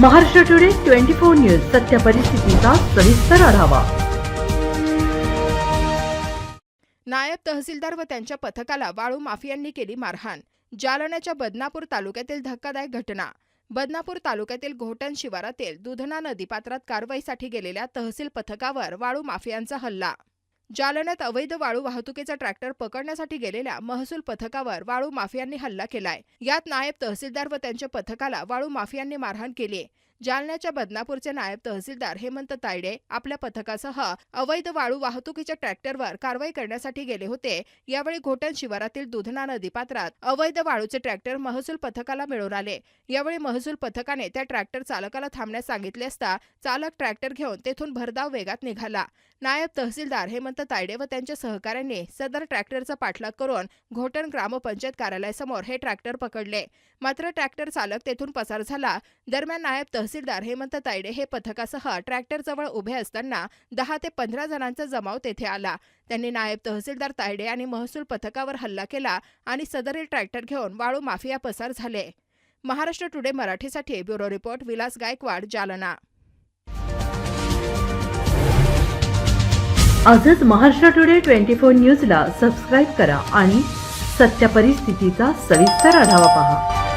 Maharashtra today twenty four news सत्य परिस्थितीचा सविस्तर आढावा. नायब तहसीलदार व त्यांच्या पथकाला वाळू माफियांनी केली मारहाण. जालन्याच्या बदनापूर तालुक्यातील धक्कादायक घटना. बदनापूर तालुक्यातील घोटण शिवारातील दुधना नदीपात्रात कारवाईसाठी गेलेल्या तहसील पथकावर वाळू माफियांचा हल्ला. जालन्यात अवैध वाळू वाहतुकीचा ट्रॅक्टर पकडण्यासाठी गेलेल्या महसूल पथकावर वाळू माफियांनी हल्ला केलाय. यात नायब तहसीलदार व त्यांच्या पथकाला वाळू माफियांनी मारहाण केली जालन्याच्या बदनापूरचे नायब तहसीलदार हेमंत तायडे आपल्या पथकासह अवैध वाळू वाहतुकीच्या ट्रॅक्टरवर कारवाई करण्यासाठी गेले होते. यावेळी घोटण शिवारातील दुधना नदीपात्रात अवैध वाळूचे ट्रॅक्टर महसूल पथकाला मिळून आले. यावेळी महसूल पथकाने त्या ट्रॅक्टर चालकाला थांबण्यास सांगितले असता चालक ट्रॅक्टर घेऊन तेथून भरधाव वेगात निघाला. नायब तहसीलदार हेमंत तायडे व त्यांच्या सहकाऱ्यांनी सदर ट्रॅक्टरचा पाठलाग करून घोटण ग्रामपंचायत कार्यालयासमोर हे ट्रॅक्टर पकडले. मात्र ट्रॅक्टर चालक तेथून पसार झाला. दरम्यान नायब तहसीलदार हेमंत तायडे हे पथकासह ट्रॅक्टरजवळ उभे असताना दहा ते पंधरा जणांचा जमाव तेथे आला. त्यांनी नायब तहसीलदार तायडे आणि महसूल पथकावर हल्ला केला आणि सदरील ट्रॅक्टर घेऊन वाळू माफिया पसार झाले. महाराष्ट्र टुडे मराठीसाठी ब्युरो रिपोर्ट विलास गायकवाड जालना. आजच महाराष्ट्र टुडे ट्वेंटी फोर न्यूजला सबस्क्राईब करा आणि सत्य परिस्थितीचा सविस्तर आढावा पहा.